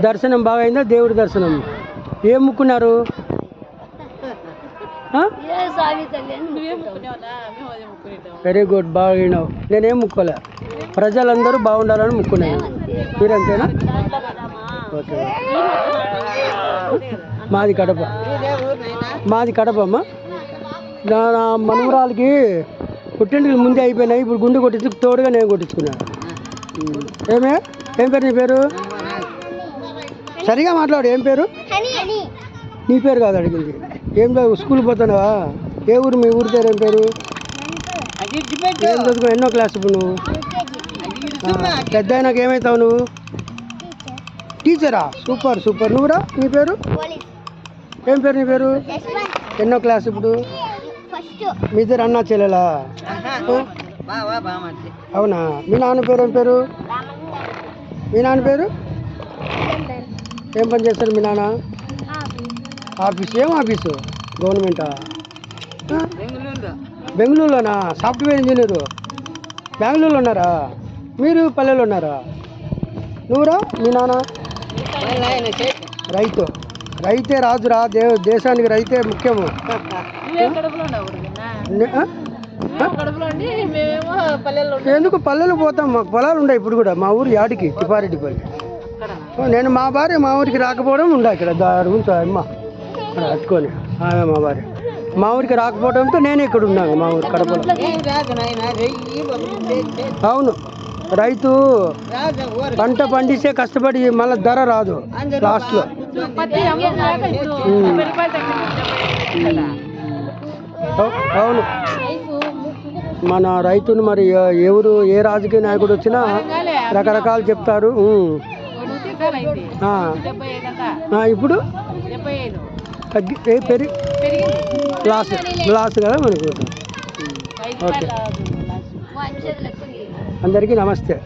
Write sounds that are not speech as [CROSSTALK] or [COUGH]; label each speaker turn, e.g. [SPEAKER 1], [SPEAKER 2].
[SPEAKER 1] దర్శనం బాగా అయిందా దేవుడి దర్శనం? ఏం ముక్కున్నారు? వెరీ గుడ్ బాగా విన్నావు. నేనేం ముక్కోలే. ప్రజలందరూ బాగుండాలని ముక్కున్నాను మీరంతేనా? ఓకే. మాది కడప. మాది కడప అమ్మ. నా నా మనవరాలకి పుట్టింటికి ముందే అయిపోయినాయి. ఇప్పుడు గుండు కొట్టించు తోడుగా నేను కొట్టించుకున్నాను. ఏమే? ఏం పేరు నీ పేరు? సరిగా మాట్లాడు. ఏం పేరు? నీ పేరు కాదు అడిగింది. ఏం లేదు స్కూల్ పోతున్నావా? ఏ ఊరు మీ ఊరి పేరు ఏం పేరు? ఏం చదువుకో ఎన్నో క్లాస్ ఇప్పుడు నువ్వు? పెద్ద అయినాక ఏమవుతావు నువ్వు? టీచరా? Super super. నువ్వురా నీ పేరు? ఏం పేరు నీ పేరు? ఎన్నో క్లాస్ ఇప్పుడు? మీ ఇద్దరు అన్నా చెల్లెలా? అవునా? మీ నాన్న పేరు ఏం పేరు? మీ నాన్న పేరు? ఏం పని చేస్తారు మీ నాన్న? ఆఫీస్. ఏం ఆఫీసు? గవర్నమెంటా? ఆ? బెంగళూరులోనా? Software engineer. బెంగళూరులో ఉన్నారా? మీరు పల్లెలో ఉన్నారా? నువ్వురా? మీ నాన్న? రైతు. రైతే రాజురా దే దేశానికి రైతే ముఖ్యము? [LAUGHS] ఎందుకు పల్లెలు పోతాం? మాకు పొలాలు ఉన్నాయి ఇప్పుడు కూడా మా ఊరు యాడికి తిపారెడ్డిపల్లి ఓ, నేను మా భార్య మా ఊరికి రాకపోవడం ఉండా ఇక్కడ దారి అమ్మ. ఆమె మా భార్య. మా ఊరికి రాకపోవడంతో నేను ఇక్కడ ఉన్నాను మా ఊరు కడపలో. అవును రైతు పంట పండిస్తే కష్టపడి మళ్ళీ ధర రాదు లాస్ట్లో. అవును. మన రైతును మరి ఎవరు ఏ రాజకీయ నాయకుడు వచ్చినా రకరకాలు చెప్తారు. ఇప్పుడు? తగ్గి పెరిగి? లాస్ లాస్ కదా మనకు. ఓకే. అందరికీ నమస్తే.